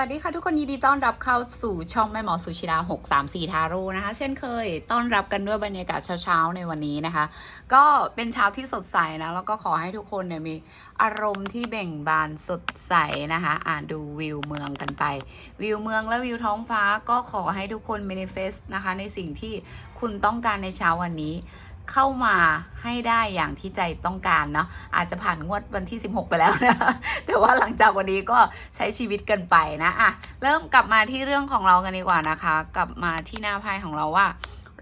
วัสดีค่ะทุกคนยินดีต้อนรับเข้าสู่ช่องแม่หมอสุชิดา634 ทาโร่นะคะ เช่นเคยต้อนรับกันด้วยบรรยากาศเช้าๆในวันนี้นะคะ ก็เป็นเช้าที่สดใสนะ แล้วก็ขอให้ทุกคนเนี่ยมีอารมณ์ที่เบ่งบานสดใสนะคะ อ่านดูวิวเมืองกันไป วิวเมืองและวิวท้องฟ้าก็ขอให้ทุกคน manifest นะคะ ในสิ่งที่คุณต้องการในเช้าวันนี้ เข้ามาให้ได้อย่างที่ใจต้องการเนาะอาจจะผ่านงวดวันที่ 16 ไปแล้วนะแต่ว่าหลังจากวันนี้ก็ใช้ชีวิตกันไปนะอะเริ่มกลับมาที่เรื่องของเรากันดีกว่านะคะ กลับมาที่หน้าไพ่ของเราว่า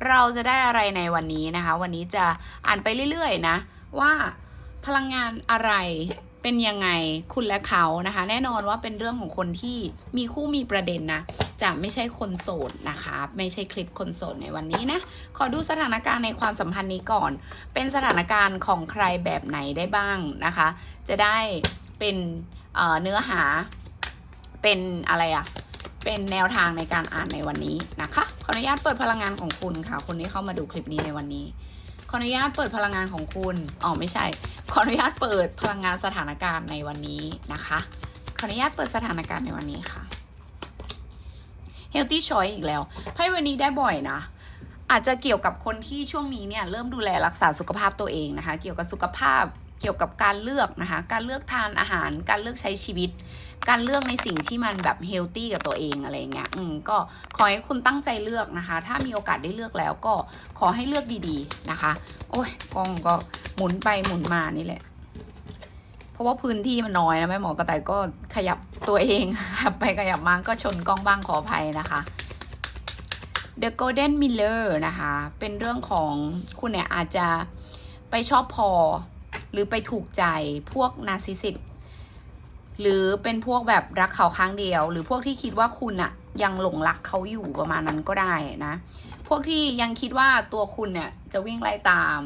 เราจะได้อะไรในวันนี้นะคะ วันนี้จะอ่านไปเรื่อยๆนะ ว่าพลังงานอะไร เป็นยังไงคุณและเขานะคะ แน่นอนว่าเป็นเรื่องของคนที่มีคู่มีประเด็นนะจะไม่ใช่คนโสดนะคะ ไม่ใช่คลิปคนโสดในวันนี้นะ ขอดูสถานการณ์ในความสัมพันธ์นี้ก่อน เป็นสถานการณ์ของใครแบบไหนได้บ้างนะคะ จะได้เป็นเเนื้อหาเป็นอะไรอะเป็นแนวทางในการอ่านในวันนี้นะคะขออนุญาตเปิดพลังงานของคุณค่ะคนที่เข้ามาดูคลิปนี้ในวันนี้ ออนุญาตเปิดพลังงานของคุณ อ๋อไม่ใช่ ขออนุญาตเปิดพลังงานสถานการณ์ในวันนี้นะคะ ขออนุญาตเปิดสถานการณ์ในวันนี้ค่ะ Healthy Choice อีกแล้ว ไพ่วันนี้ได้บ่อยนะ อาจจะเกี่ยวกับคนที่ช่วงนี้เนี่ยเริ่มดูแลรักษาสุขภาพตัวเองนะคะ เกี่ยวกับสุขภาพ กี่ยวกับการเลือกนะคะ การเลือกทานอาหาร การเลือกใช้ชีวิต การเลือกในสิ่งที่มันแบบเฮลตี้กับตัวเองอะไรเงี้ย อืม ก็ขอให้คุณตั้งใจเลือกนะคะ ถ้ามีโอกาสได้เลือกแล้วก็ขอให้เลือกดีๆนะคะ โอ้ยกล้องก็หมุนไปหมุนมานี่แหละ เพราะว่าพื้นที่มันน้อยนะแม่หมอกระต่ายก็ขยับตัวเองขับไปขยับมาก็ชนกล้องบ้างขออภัยนะคะ The Golden Miller นะคะ เป็นเรื่องของคุณเนี่ยอาจจะไปชอบพอ หรือไปถูกใจพวกนาซิสซิสหรือเป็นพวกแบบรักเขาครั้งเดียว หรือพวกที่คิดว่าคุณอะยังหลงรักเขาอยู่ประมาณนั้นก็ได้นะ พวกที่ยังคิดว่าตัวคุณเนี่ยจะวิ่งไล่ตาม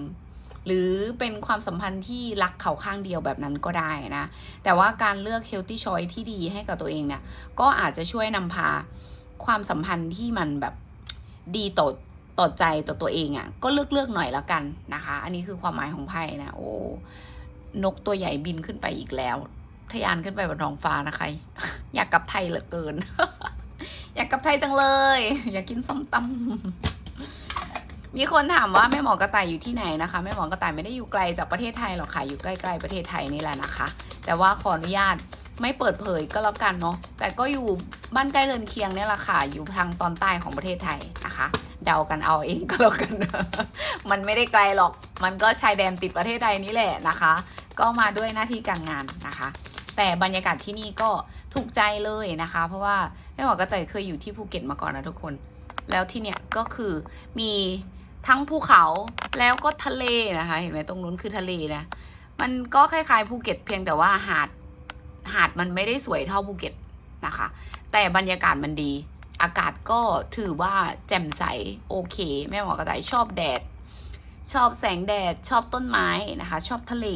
หรือเป็นความสัมพันธ์ที่รักเขาข้างเดียวแบบนั้นก็ได้นะ แต่ว่าการเลือก healthy choice ที่ดีให้กับตัวเองเนี่ย ก็อาจจะช่วยนำพาความสัมพันธ์ที่มันแบบดีต่อ ต่อใจต่อตัวเองอะ่ะก็เลือกเลือกหน่อยแล้วกันนะคะ อันนี้คือความหมายของไพ่นะโอ้นกตัวใหญ่บินขึ้นไปอีกแล้วทะยานขึ้นไปบนท้องฟ้านะคะอยากกลับไทยเหลือเกิน อยากกลับไทยจังเลย อยากกินส้มตำมีคนถามว่าแม่หมอกระต่ายอยู่ที่ไหนนะคะแม่หมอกระต่ายไม่ได้อยู่ไกลจากประเทศไทยหรอกค่ะอยู่ใกล้ๆประเทศไทยนี่แหละนะคะ แต่ว่าขออนุญาตไม่เปิดเผยก็แล้วกันเนาะแต่ก็อยู่บ้านใกล้เรือนเคียงเนี่ยแหละค่ะอยู่ทางตอนใต้ของประเทศไทยนะคะ เดากันเอาเองก็แล้วกันมันไม่ได้ไกลหรอก มันก็ชายแดนติดประเทศไทยนี่แหละนะคะ ก็มาด้วยหน้าที่การงานนะคะ แต่บรรยากาศที่นี่ก็ถูกใจเลยนะคะ เพราะว่าแม่หมอกระต่ายเคยอยู่ที่ภูเก็ตมาก่อนนะทุกคน แล้วที่เนี่ยก็คือมีทั้งภูเขาแล้วก็ทะเลนะคะ เห็นไหมตรงนู้นคือทะเลนะ มันก็คล้ายๆภูเก็ตเพียงแต่ว่าหาดหาดมันไม่ได้สวยเท่าภูเก็ตนะคะ แต่บรรยากาศมันดี อากาศก็ถือว่าแจ่มใสโอเค แม่หมอกระต่ายชอบแดด ชอบแสงแดดชอบต้นไม้นะคะ ชอบทะเล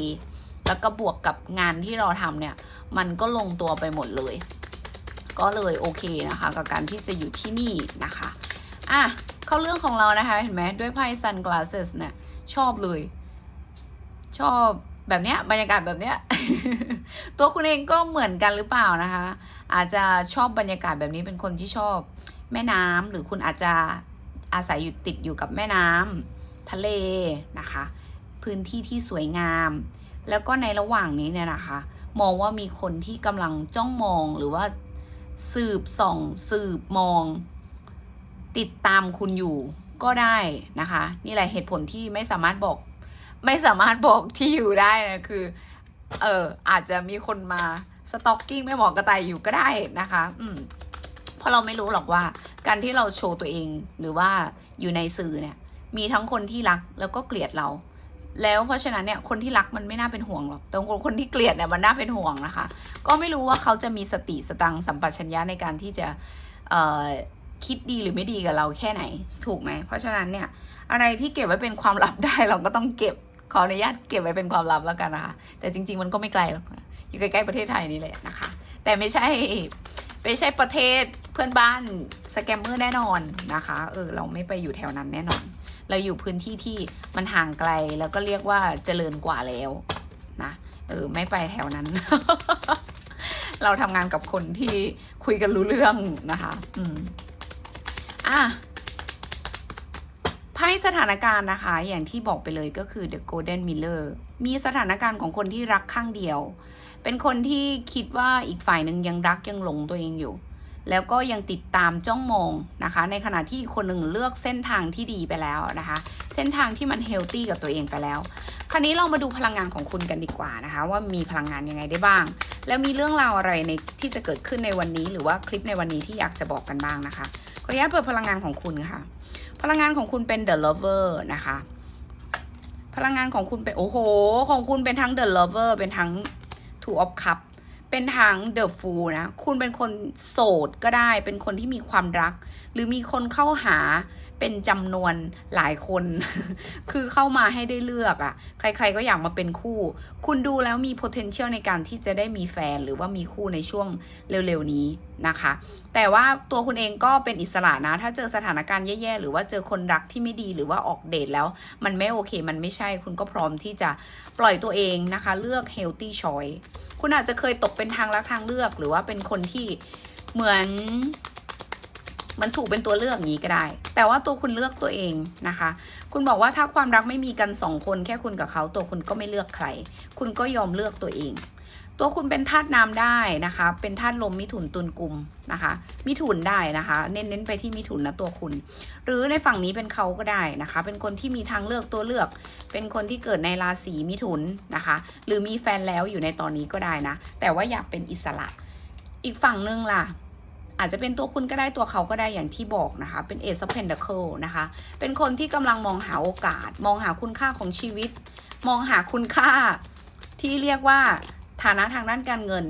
แล้วก็บวกกับงานที่เราทำเนี่ย มันก็ลงตัวไปหมดเลย ก็เลยโอเคนะคะ กับการที่จะอยู่ที่นี่นะคะอะเข้าเรื่องของเรานะคะ เห็นไหมด้วยไพ่ sunglasses เนี่ยชอบเลย ชอบ แบบเนี้ยบรรยากาศแบบเนี้ย ตัวคุณเองก็เหมือนกันหรือเปล่านะคะ อาจจะชอบบรรยากาศแบบนี้เป็นคนที่ชอบ แม่น้ำหรือคุณอาจจะอาศัยอยู่ติดอยู่กับแม่น้ำทะเลนะคะ พื้นที่ที่สวยงาม แล้วก็ในระหว่างนี้เนี่ยนะคะ มองว่ามีคนที่กำลังจ้องมองหรือว่าสืบส่อง สืบมอง ติดตามคุณอยู่ก็ได้นะคะ นี่แหละเหตุผลที่ไม่สามารถบอก ไม่สามารถบอกที่อยู่ได้นะคือ เอออาจจะมีคนมาสต็อกกิ้งไม่เหมาะกระต่ายอยู่ก็ได้นะคะ อืมเพราะเราไม่รู้หรอกว่า การที่เราโชว์ตัวเองหรือว่าอยู่ในสื่อเนี่ย มีทั้งคนที่รักแล้วก็เกลียดเรา แล้วเพราะฉะนั้นเนี่ยคนที่รักมันไม่น่าเป็นห่วงหรอกแต่คนที่เกลียดเนี่ยมันน่าเป็นห่วงนะคะ ก็ไม่รู้ว่าเขาจะมีสติสตังสัมปชัญญะในการที่จะเอ่อคิดดีหรือไม่ดีกับเราแค่ไหน ถูกไหมเพราะฉะนั้นเนี่ย อะไรที่เก็บไว้เป็นความลับได้เราก็ต้องเก็บ ขออนุญาตเก็บไว้เป็นความลับแล้วกันนะคะ แต่จริง ๆ มันก็ไม่ไกลหรอกนะอยู่ใกล้ๆประเทศไทยนี่แหละนะคะ แต่ไม่ใช่ไม่ใช่ประเทศเพื่อนบ้านสแกมเมอร์แน่นอนนะคะเออเราไม่ไปอยู่แถวนั้นแน่นอน เราอยู่พื้นที่ที่มันห่างไกลแล้วก็เรียกว่าเจริญกว่าแล้วนะเออไม่ไปแถวนั้น เราทำงานกับคนที่คุยกันรู้เรื่องนะคะ อืมอะ ไพ่สถานการณ์นะคะ อย่างที่บอกไปเลยก็คือ The Golden Miller มีสถานการณ์ของคนที่รักข้างเดียว เป็นคนที่คิดว่าอีกฝ่ายหนึ่งยังรักยังหลงตัวเองอยู่ แล้วก็ยังติดตามจ้องมองนะคะ ในขณะที่คนหนึ่งเลือกเส้นทางที่ดีไปแล้วนะคะ เส้นทางที่มันเฮลตี้กับตัวเองไปแล้ว คราวนี้เรามาดูพลังงานของคุณกันดีกว่านะคะ ว่ามีพลังงานยังไงได้บ้าง แล้วมีเรื่องราวอะไรในที่จะเกิดขึ้นในวันนี้ หรือว่าคลิปในวันนี้ที่อยากจะบอกกันบ้างนะคะขออนุญาตเปิดพลังงานของคุณค่ะ พลังงานของคุณเป็น the lover นะคะ พลังงานของคุณเป็น โอ้โห ของคุณเป็นทั้ง the lover เป็นทั้ง two of cup เป็นทั้ง the fool นะ คุณเป็นคนโสดก็ได้ เป็นคนที่มีความรัก หรือมีคนเข้าหา เป็นจำนวนหลายคน คือเข้ามาให้ได้เลือกอะ่ะ ใครๆก็อยากมาเป็นคู่ คุณดูแล้วมี potential ในการที่จะได้มีแฟนหรือว่ามีคู่ในช่วงเร็วๆนี้นะคะ แต่ว่าตัวคุณเองก็เป็นอิสระนะ ถ้าเจอสถานการณ์แย่ๆ หรือว่าเจอคนรักที่ไม่ดีหรือว่าออกเดทแล้ว มันไม่โอเค มันไม่ใช่ คุณก็พร้อมที่จะปล่อยตัวเองนะคะ เลือก healthy choice คุณอาจจะเคยตกเป็นทางรักทางเลือก หรือว่าเป็นคนที่เหมือน มันถูกเป็นตัวเลือกอย่างนี้ก็ได้ แต่ว่าตัวคุณเลือกตัวเองนะคะ คุณบอกว่าถ้าความรักไม่มีกันสองคนแค่คุณกับเขาตัวคุณก็ไม่เลือกใคร คุณก็ยอมเลือกตัวเอง ตัวคุณเป็นธาตุน้ำได้นะคะ เป็นธาตุลมมิถุนตุลกุมนะคะ มิถุนได้นะคะ เน้นเน้นไปที่มิถุนนะตัวคุณ หรือในฝั่งนี้เป็นเขาก็ได้นะคะ เป็นคนที่มีทางเลือกตัวเลือก เป็นคนที่เกิดในราศีมิถุนนะคะ หรือมีแฟนแล้วอยู่ในตอนนี้ก็ได้นะ แต่ว่าอยากเป็นอิสระ อีกฝั่งนึงล่ะ อาจจะเป็นตัวคุณก็ได้ตัวเขาก็ได้อย่างที่บอกนะคะ เป็น Ace of Pentacle นะคะ เป็นคนที่กำลังมองหาโอกาส มองหาคุณค่าของชีวิต มองหาคุณค่า ที่เรียกว่าฐานะทางด้านการเงิน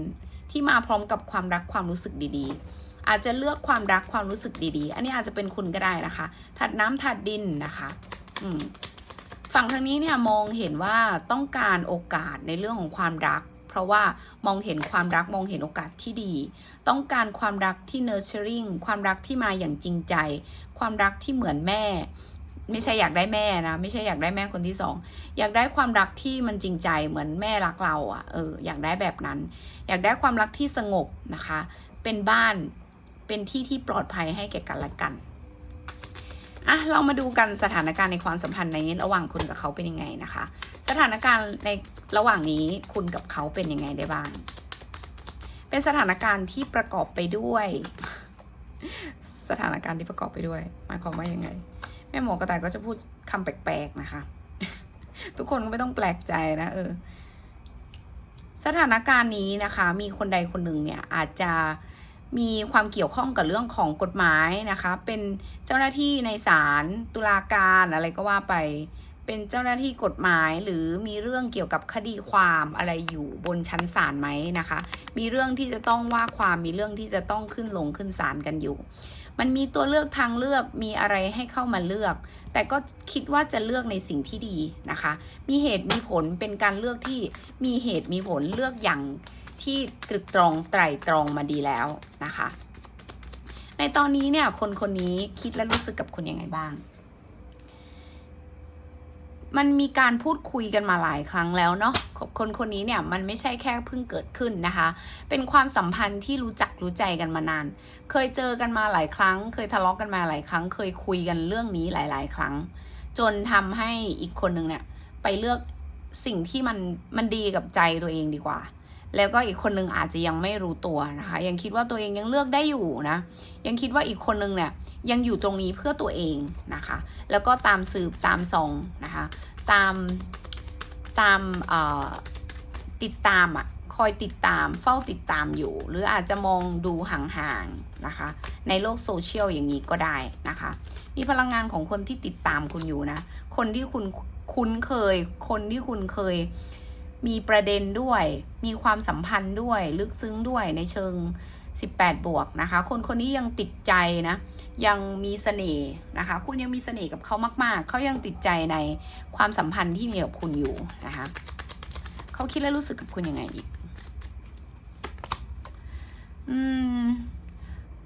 ที่มาพร้อมกับความรักความรู้สึกดีๆ อาจจะเลือกความรักความรู้สึกดีๆ อันนี้อาจจะเป็นคุณก็ได้นะคะ ถัดน้ำถัดดินนะคะฝั่งทางนี้เนี่ยมองเห็นว่าต้องการโอกาสในเรื่องของความรัก เพราะว่ามองเห็นความรักมองเห็นโอกาสที่ดี ต้องการความรักที่ nurturing ความรักที่มาอย่างจริงใจ ความรักที่เหมือนแม่ ไม่ใช่อยากได้แม่นะ ไม่ใช่อยากได้แม่คนที่สองอยากได้ความรักที่มันจริงใจเหมือนแม่รักเราอะ่ะเอออยากได้แบบนั้น อยากได้ความรักที่สงบนะคะ เป็นบ้านเป็นที่ที่ปลอดภัยให้แก่กันและกันอะเรามาดูกันสถานการณ์ในความสัมพันธ์ในระหว่างคุณกับเขาเป็นยังไงนะคะ สถานการณ์ในระหว่างนี้คุณกับเขาเป็นยังไงได้บ้าง เป็นสถานการณ์ที่ประกอบไปด้วย สถานการณ์ที่ประกอบไปด้วยหมายความว่ายังไง แม่หมอกระต่ายก็จะพูดคำแปลกๆนะคะ ทุกคนก็ไม่ต้องแปลกใจนะเออ สถานการณ์นี้นะคะ มีคนใดคนหนึ่งเนี่ย อาจจะมีความเกี่ยวข้องกับเรื่องของกฎหมายนะคะ เป็นเจ้าหน้าที่ในศาลตุลาการอะไรก็ว่าไป เป็นเจ้าหน้าที่กฎหมายหรือมีเรื่องเกี่ยวกับคดีความอะไรอยู่บนชั้นศาลไหมนะคะ มีเรื่องที่จะต้องว่าความมีเรื่องที่จะต้องขึ้นลงขึ้นศาลกันอยู่ มันมีตัวเลือกทางเลือกมีอะไรให้เข้ามาเลือก แต่ก็คิดว่าจะเลือกในสิ่งที่ดีนะคะ มีเหตุมีผลเป็นการเลือกที่มีเหตุมีผลเลือกอย่างที่ตรึกตรองไตรตรองมาดีแล้วนะคะ ในตอนนี้เนี่ยคนคนนี้คิดและรู้สึกกับคุณยังไงบ้าง มันมีการพูดคุยกันมาหลายครั้งแล้วเนาะคนคนนี้เนี่ยมันไม่ใช่แค่เพิ่งเกิดขึ้นนะคะ เป็นความสัมพันธ์ที่รู้จักรู้ใจกันมานาน เคยเจอกันมาหลายครั้ง เคยทะเลาะกันมาหลายครั้ง เคยคุยกันเรื่องนี้หลาย ๆ ครั้ง จนทำให้อีกคนหนึ่งเนี่ยไปเลือกสิ่งที่มันมันดีกับใจตัวเองดีกว่า แล้วก็อีกคนนึงอาจจะยังไม่รู้ตัวนะคะ ยังคิดว่าตัวเองยังเลือกได้อยู่นะ ยังคิดว่าอีกคนนึงเนี่ยยังอยู่ตรงนี้เพื่อตัวเองนะคะ แล้วก็ตามสืบตามส่องนะคะ ตามตามติดตามอะคอยติดตามเฝ้าติดตามอยู่ หรืออาจจะมองดูห่างๆนะคะ ในโลกโซเชียลอย่างนี้ก็ได้นะคะ มีพลังงานของคนที่ติดตามคุณอยู่นะ คนที่คุณคุ้นเคย คนที่คุณเคย มีประเด็นด้วย มีความสัมพันธ์ด้วย ลึกซึ้งด้วยในเชิง 18 บวกนะคะ คนคนนี้ยังติดใจนะ ยังมีเสน่ห์นะคะ คุณยังมีเสน่ห์กับเขามาก ๆ เขายังติดใจในความสัมพันธ์ที่มีกับคุณอยู่นะคะ เขาคิดและรู้สึกกับคุณยังไงอีก อืม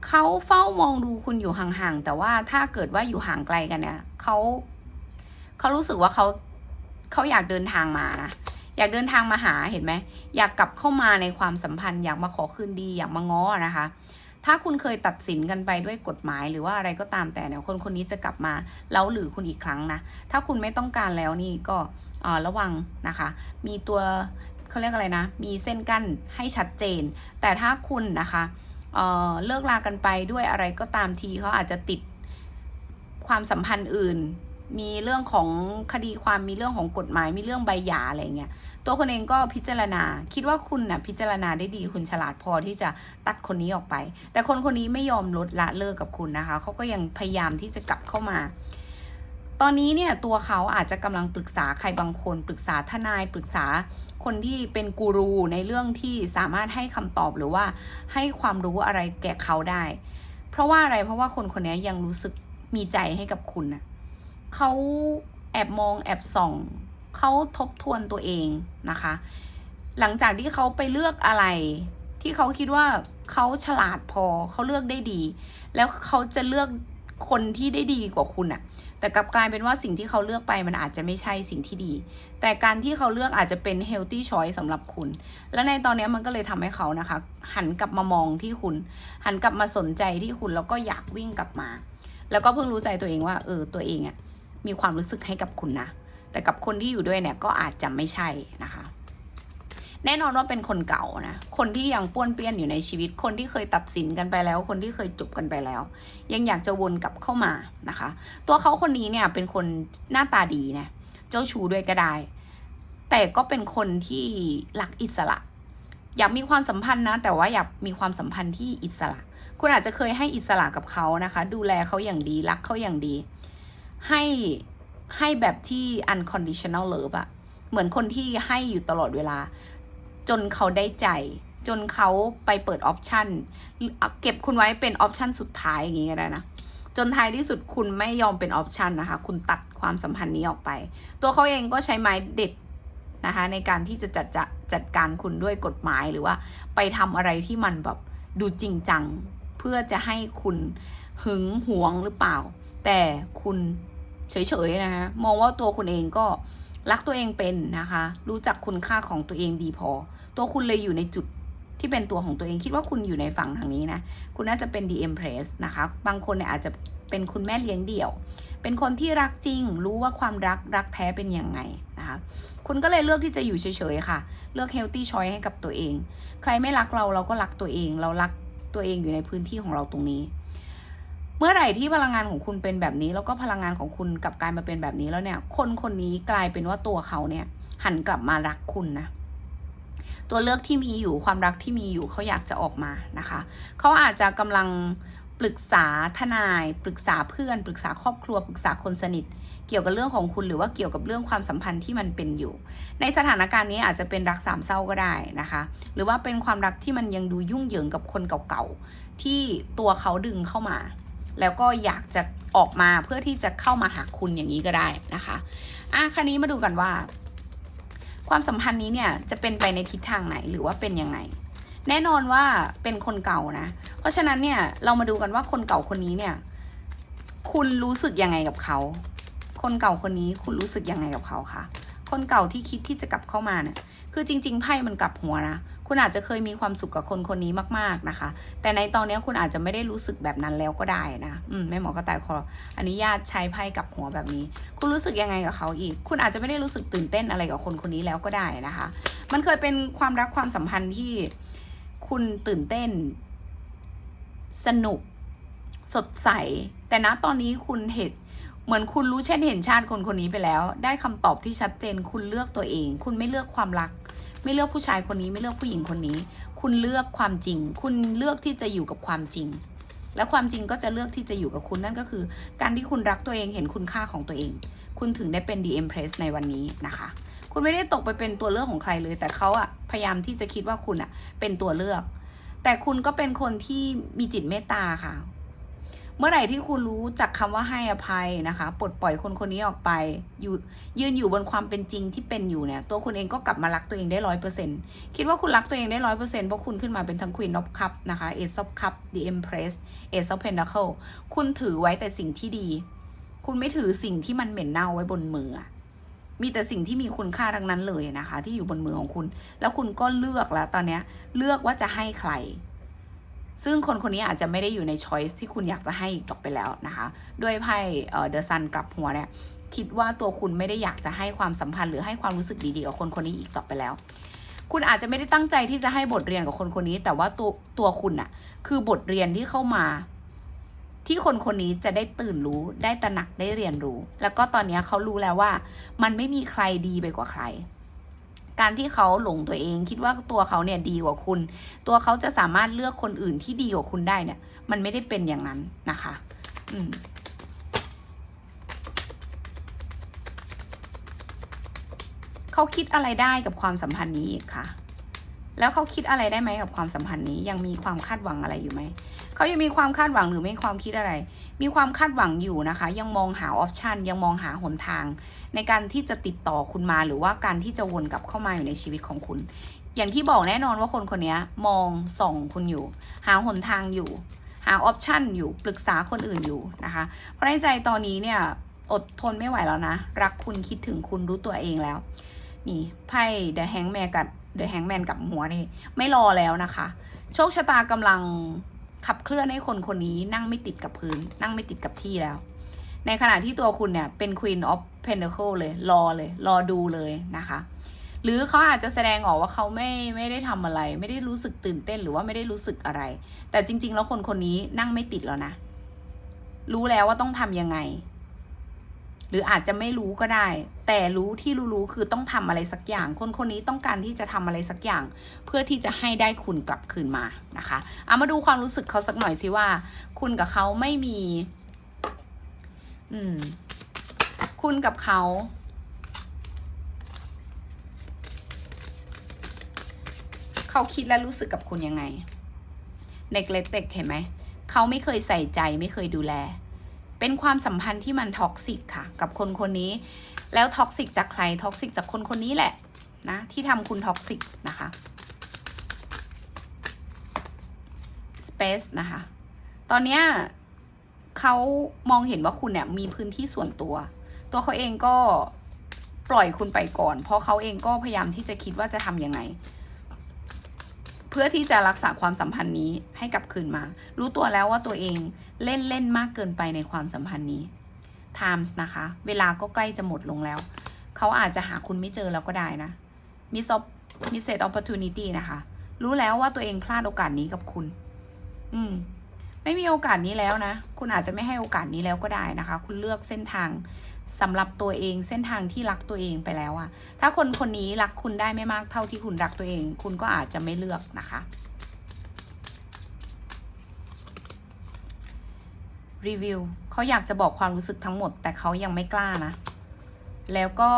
เขาเฝ้ามองดูคุณอยู่ห่างๆ แต่ว่าถ้าเกิดว่าอยู่ห่างไกลกันเนี่ยเขาเขารู้สึกว่าเขาเขาอยากเดินทางมานะ อยากเดินทางมาหาเห็นไหมอยากกลับเข้ามาในความสัมพันธ์ อยากมาขอคืนดีอยากมาง้อนะคะ ถ้าคุณเคยตัดสินกันไปด้วยกฎหมายหรือว่าอะไรก็ตามแต่เนี่ยคนคนนี้จะกลับมาเล้าหรือคุณอีกครั้งนะถ้าคุณไม่ต้องการแล้วนี่ก็ระวังนะคะ มีตัวเขาเรียกอะไรนะ มีเส้นกั้นให้ชัดเจน แต่ถ้าคุณนะคะเเลิกลากันไปด้วยอะไรก็ตามทีเขาอาจจะติดความสัมพันธ์อื่น มีเรื่องของคดีความมีเรื่องของกฎหมายมีเรื่องใบหย่าอะไรเงี้ยตัวคนเองก็พิจารณา คิดว่าคุณนะ่ะพิจารณาได้ดีคุณฉลาดพอที่จะตัดคนนี้ออกไป แต่คนคนนี้ไม่ยอมลดละเลิกกับคุณนะคะเขาก็ยังพยายามที่จะกลับเข้ามา ตอนนี้เนี่ยตัวเขาอาจจะกำลังปรึกษาใครบางคนปรึกษาทนายปรึกษาคนที่เป็นกูรูในเรื่องที่สามารถให้คำตอบหรือว่าให้ความรู้อะไรแก่เขาได้ เพราะว่าอะไรเพราะว่าคนคนนี้ยังรู้สึกมีใจให้กับคุณนะ เขาแอบมองแอบส่องเขาทบทวนตัวเองนะคะ หลังจากที่เขาไปเลือกอะไร ที่เขาคิดว่าเขาฉลาดพอเขาเลือกได้ดี แล้วเขาจะเลือกคนที่ได้ดีกว่าคุณอะแต่กลับกลายเป็นว่าสิ่งที่เขาเลือกไปมันอาจจะไม่ใช่สิ่งที่ดี แต่การที่เขาเลือกอาจจะเป็น healthy choice สำหรับคุณ และในตอนนี้มันก็เลยทำให้เขานะคะ หันกลับมามองที่คุณ หันกลับมาสนใจที่คุณแล้วก็อยากวิ่งกลับมา แล้วก็เพิ่งรู้ใจตัวเองว่า เออตัวเองอะ มีความรู้สึกให้กับคุณนะ แต่กับคนที่อยู่ด้วยเนี่ยก็อาจจะไม่ใช่นะคะ แน่นอนว่าเป็นคนเก่านะ คนที่ยังป้วนเปี้ยนอยู่ในชีวิต คนที่เคยตัดสินกันไปแล้ว คนที่เคยจบกันไปแล้ว ยังอยากจะวนกลับเข้ามานะคะ ตัวเขาคนนี้เนี่ยเป็นคนหน้าตาดีนะ เจ้าชู้ด้วยก็ได้ แต่ก็เป็นคนที่รักอิสระอยากมีความสัมพันธ์นะ แต่ว่าอยากมีความสัมพันธ์ที่อิสระ คุณอาจจะเคยให้อิสระกับเขานะคะ ดูแลเขาอย่างดีรักเขาอย่างดี ให้ให้แบบที่ unconditional love อะเหมือนคนที่ให้อยู่ตลอดเวลา จนเขาได้ใจ จนเขาไปเปิดออปชันเก็บคุณไว้เป็นออปชันสุดท้ายอย่างนี้ก็ได้นะจนท้ายที่สุดคุณไม่ยอมเป็นออปชันนะคะ คุณตัดความสัมพันธ์นี้ออกไป ตัวเขาเองก็ใช้ไม้เด็ดนะคะ ในการที่จะจัดจะจัดการคุณด้วยกฎหมายหรือว่า ไปทำอะไรที่มันแบบดูจริงจัง เพื่อจะให้คุณหึงหวงหรือเปล่า แต่คุณเฉยๆนะคะมองว่าตัวคุณเองก็รักตัวเองเป็นนะคะ รู้จักคุณค่าของตัวเองดีพอ ตัวคุณเลยอยู่ในจุดที่เป็นตัวของตัวเองคิดว่าคุณอยู่ในฝั่งทางนี้นะ คุณน่าจะเป็น the empress นะคะ บางคนเนี่ยอาจจะเป็นคุณแม่เลี้ยงเดี่ยว เป็นคนที่รักจริง รู้ว่าความรักรักแท้เป็นยังไงนะคะ คุณก็เลยเลือกที่จะอยู่เฉยๆค่ะ เลือก healthy choice ให้กับตัวเอง ใครไม่รักเราเราก็รักตัวเอง เรารักตัวเองอยู่ในพื้นที่ของเราตรงนี้ เมื่อไหร่ที่พลังงานของคุณเป็นแบบนี้ แล้วก็พลังงานของคุณกลับกลายมาเป็นแบบนี้แล้วเนี่ย คนคนนี้กลายเป็นว่าตัวเขาเนี่ย หันกลับมารักคุณนะตัวเลือกที่มีอยู่ความรักที่มีอยู่เขาอยากจะออกมานะคะเขาอาจจะกำลังปรึกษาทนาย ปรึกษาเพื่อน ปรึกษาครอบครัว ปรึกษาคนสนิท เกี่ยวกับเรื่องของคุณหรือว่าเกี่ยวกับเรื่องความสัมพันธ์ที่มันเป็นอยู่ ในสถานการณ์นี้อาจจะเป็นรักสามเศร้าก็ได้นะคะ หรือว่าเป็นความรักที่มันยังดูยุ่งเหยิงกับคนเก่าๆที่ตัวเขาดึงเข้ามา แล้วก็อยากจะออกมาเพื่อที่จะเข้ามาหาคุณอย่างนี้ก็ได้นะคะอะคราวนี้มาดูกันว่า ความสัมพันธ์นี้เนี่ยจะเป็นไปในทิศทางไหนหรือว่าเป็นยังไง แน่นอนว่าเป็นคนเก่านะ เพราะฉะนั้นเนี่ยเรามาดูกันว่าคนเก่าคนนี้เนี่ย คุณรู้สึกยังไงกับเขา คนเก่าคนนี้คุณรู้สึกยังไงกับเขาคะคนเก่าที่คิดที่จะกลับเข้ามาเนี่ย คือจริง ๆ ไพ่มันกลับหัวนะ คุณอาจจะเคยมีความสุขกับคนคนนี้มากๆนะคะ แต่ในตอนนี้คุณอาจจะไม่ได้รู้สึกแบบนั้นแล้วก็ได้นะ อืมแม่หมอกระต่ายขออนุญาตใช้ไพ่กลับหัวแบบนี้ คุณรู้สึกยังไงกับเขาอีก คุณอาจจะไม่ได้รู้สึกตื่นเต้นอะไรกับคนคนนี้แล้วก็ได้นะคะ มันเคยเป็นความรักความสัมพันธ์ที่คุณตื่นเต้น สนุก สดใส แต่ณตอนนี้คุณเห็น เหมือนคุณรู้เช่นเห็นชาติคนคนนี้ไปแล้ว ได้คำตอบที่ชัดเจน คุณเลือกตัวเอง คุณไม่เลือกความรัก ไม่เลือกผู้ชายคนนี้ ไม่เลือกผู้หญิงคนนี้ คุณเลือกความจริง คุณเลือกที่จะอยู่กับความจริง และความจริงก็จะเลือกที่จะอยู่กับคุณนั่นก็คือ การที่คุณรักตัวเองเห็นคุณค่าของตัวเอง คุณถึงได้เป็น The Empress ในวันนี้นะคะ คุณไม่ได้ตกไปเป็นตัวเลือกของใครเลย แต่เขาอะพยายามที่จะคิดว่าคุณอะเป็นตัวเลือก แต่คุณก็เป็นคนที่มีจิตเมตตาค่ะ เมื่อไหร่ที่คุณรู้จักคำว่าให้อภัยนะคะปลดปล่อยคนคนนี้ออกไปอยู่ยืนอยู่บนความเป็นจริงที่เป็นอยู่เนี่ย ตัวคุณเองก็กลับมารักตัวเองได้ร้อยเปอร์เซ็นต์คิดว่าคุณรักตัวเองได้ร้อยเปอร์เซ็นต์เพราะคุณขึ้นมาเป็นทั้ง Queen of Cup นะคะ Ace of Cup The Empress Ace of Pentacle คุณถือไว้แต่สิ่งที่ดี คุณไม่ถือสิ่งที่มันเหม็นเน่าไว้บนมือมีแต่สิ่งที่มีคุณค่าทั้งนั้นเลยนะคะ ที่อยู่บนมือของคุณ แล้วคุณก็เลือกแล้วตอนเนี้ยเลือกว่าจะให้ใคร ซึ่งคนคนนี้อาจจะไม่ได้อยู่ในช้อยส์ที่คุณอยากจะให้อีกต่อไปแล้วนะคะ ด้วยไพ่เดอะซันกับหัวเนี่ยคิดว่าตัวคุณไม่ได้อยากจะให้ความสัมพันธ์หรือให้ความรู้สึกดีๆกับคนคนนี้อีกต่อไปแล้ว คุณอาจจะไม่ได้ตั้งใจที่จะให้บทเรียนกับคนคนนี้ แต่ว่าตัวตัวคุณอะคือบทเรียนที่เข้ามา ที่คนคนนี้จะได้ตื่นรู้ได้ตระหนักได้เรียนรู้ แล้วก็ตอนนี้เขารู้แล้วว่า มันไม่มีใครดีไปกว่าใคร การที่เขาหลงตัวเองคิดว่าตัวเขาเนี่ยดีกว่าคุณ ตัวเขาจะสามารถเลือกคนอื่นที่ดีกว่าคุณได้เนี่ย มันไม่ได้เป็นอย่างนั้นนะคะ อืมเขาคิดอะไรได้กับความสัมพันธ์นี้อีกคะ แล้วเขาคิดอะไรได้ไหมกับความสัมพันธ์นี้ยังมีความคาดหวังอะไรอยู่ไหมเขายังมีความคาดหวังหรือไม่มีความคิดอะไร มีความคาดหวังอยู่นะคะ ยังมองหาออปชันยังมองหาหนทาง ในการที่จะติดต่อคุณมาหรือว่าการที่จะวนกลับเข้ามาอยู่ในชีวิตของคุณ อย่างที่บอกแน่นอนว่าคนคนนี้มองส่องคุณอยู่ หาหนทางอยู่ หาออปชันอยู่ปรึกษาคนอื่นอยู่นะคะ เพราะในใจตอนนี้เนี่ยอดทนไม่ไหวแล้วนะ รักคุณคิดถึงคุณรู้ตัวเองแล้ว นี่ไพ่เดอะแฮงแมกับ เดอะแฮงแมนกับหัวนี่ไม่รอแล้วนะคะ โชคชะตากำลังขับเคลื่อนให้คนคนนี้นั่งไม่ติดกับพื้น นั่งไม่ติดกับที่แล้ว ในขณะที่ตัวคุณเนี่ยเป็น Queen of Pentacle เลย รอเลย รอดูเลยนะคะ หรือเขาอาจจะแสดงออกว่าเขาไม่ไม่ได้ทำอะไร ไม่ได้รู้สึกตื่นเต้นหรือว่าไม่ได้รู้สึกอะไร แต่จริง ๆ แล้วคนคนนี้นั่งไม่ติดแล้วนะ รู้แล้วว่าต้องทำยังไง รืออาจจะไม่รู้ก็ได้ แต่รู้ที่รู้ๆคือต้องทำอะไรสักอย่าง คนคนนี้ต้องการที่จะทำอะไรสักอย่าง เพื่อที่จะให้ได้คุณกลับคืนมานะคะเอามาดูความรู้สึกเขาสักหน่อยสิว่า คุณกับเขาไม่มี อืม คุณกับเขาเขาคิดและรู้สึกกับคุณยังไงเนกเลตเต็กเห็นไหมเขาไม่เคยใส่ใจไม่เคยดูแล เป็นความสัมพันธ์ที่มันท็อกซิกค่ะ กับคนคนนี้ แล้วท็อกซิกจากใครท็อกซิกจากคนคนนี้แหละนะที่ทำคุณท็อกซิกนะคะ Space นะคะ ตอนเนี้ยเขามองเห็นว่าคุณเนี่ยมีพื้นที่ส่วนตัว ตัวเขาเองก็ปล่อยคุณไปก่อน เพราะเขาเองก็พยายามที่จะคิดว่าจะทำยังไง เพื่อที่จะรักษาความสัมพันธ์นี้ให้กลับคืนมา รู้ตัวแล้วว่าตัวเองเล่นเล่นมากเกินไปในความสัมพันธ์นี้ times นะคะ เวลาก็ใกล้จะหมดลงแล้ว เขาอาจจะหาคุณไม่เจอแล้วก็ได้นะ miss op miss opportunity นะคะ รู้แล้วว่าตัวเองพลาดโอกาสนี้กับคุณ อืม ไม่มีโอกาสนี้แล้วนะ คุณอาจจะไม่ให้โอกาสนี้แล้วก็ได้นะคะ คุณเลือกเส้นทางสำหรับตัวเองเส้นทางที่รักตัวเองไปแล้วอะถ้าคนคนนี้รักคุณได้ไม่มากเท่าที่คุณรักตัวเอง คุณก็อาจจะไม่เลือกนะคะ รีวิวเขาอยากจะบอกความรู้สึกทั้งหมด แต่เขายังไม่กล้านะ แล้วก็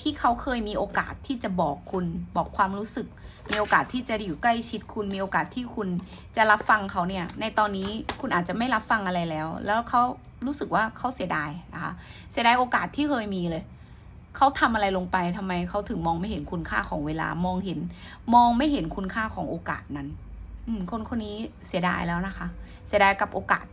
ที่เขาเคยมีโอกาสที่จะบอกคุณบอกความรู้สึก มีโอกาสที่จะอยู่ใกล้ชิดคุณมีโอกาสที่คุณจะรับฟังเขาเนี่ย ในตอนนี้คุณอาจจะไม่รับฟังอะไรแล้ว แล้วเขารู้สึกว่าเขาเสียดายนะคะเสียดายโอกาสที่เคยมีเลยเขาทำอะไรลงไปทำไมเขาถึงมองไม่เห็นคุณค่าของเวลามองเห็น มองไม่เห็นคุณค่าของโอกาสนั้น อืมคนคนนี้เสียดายแล้วนะคะ เสียดายกับโอกาส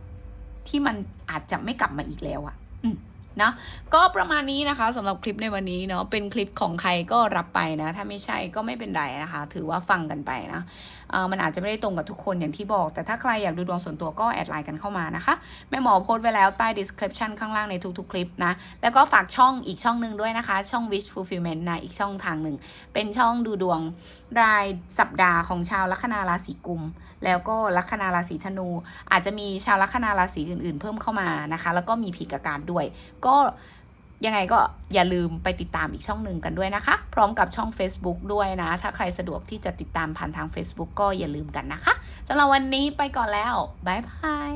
ที่มันอาจจะไม่กลับมาอีกแล้วอะอืม นะก็ประมาณนี้นะคะสำหรับคลิปในวันนี้เนาะเป็นคลิปของใครก็รับไปนะ ถ้าไม่ใช่ก็ไม่เป็นไรนะคะ ถือว่าฟังกันไปนะมันอาจจะไม่ได้ตรงกับทุกคนอย่างที่บอก แต่ถ้าใครอยากดูดวงส่วนตัวก็แอดไลน์กันเข้ามานะคะ แม่หมอโพสต์ไว้แล้วใต้ description ข้างล่างในทุกๆ คลิปนะ แล้วก็ฝากช่องอีกช่องหนึ่งด้วยนะคะ ช่อง wish fulfillment นะอีกช่องทางหนึ่ง เป็นช่องดูดวงรายสัปดาห์ของชาวลัคนาราศีกุม แล้วก็ลัคนาราศีธนู อาจจะมีชาวลัคนาราศีอื่นๆ เพิ่มเข้ามานะคะ แล้วก็มีผีกากาศด้วยก็ยังไงก็อย่าลืมไปติดตามอีกช่องหนึ่งกันด้วยนะคะ พร้อมกับช่อง Facebook ด้วยนะ ถ้าใครสะดวกที่จะติดตามผ่านทาง Facebook ก็อย่าลืมกันนะคะสำหรับวันนี้ไปก่อนแล้ว บ๊ายบาย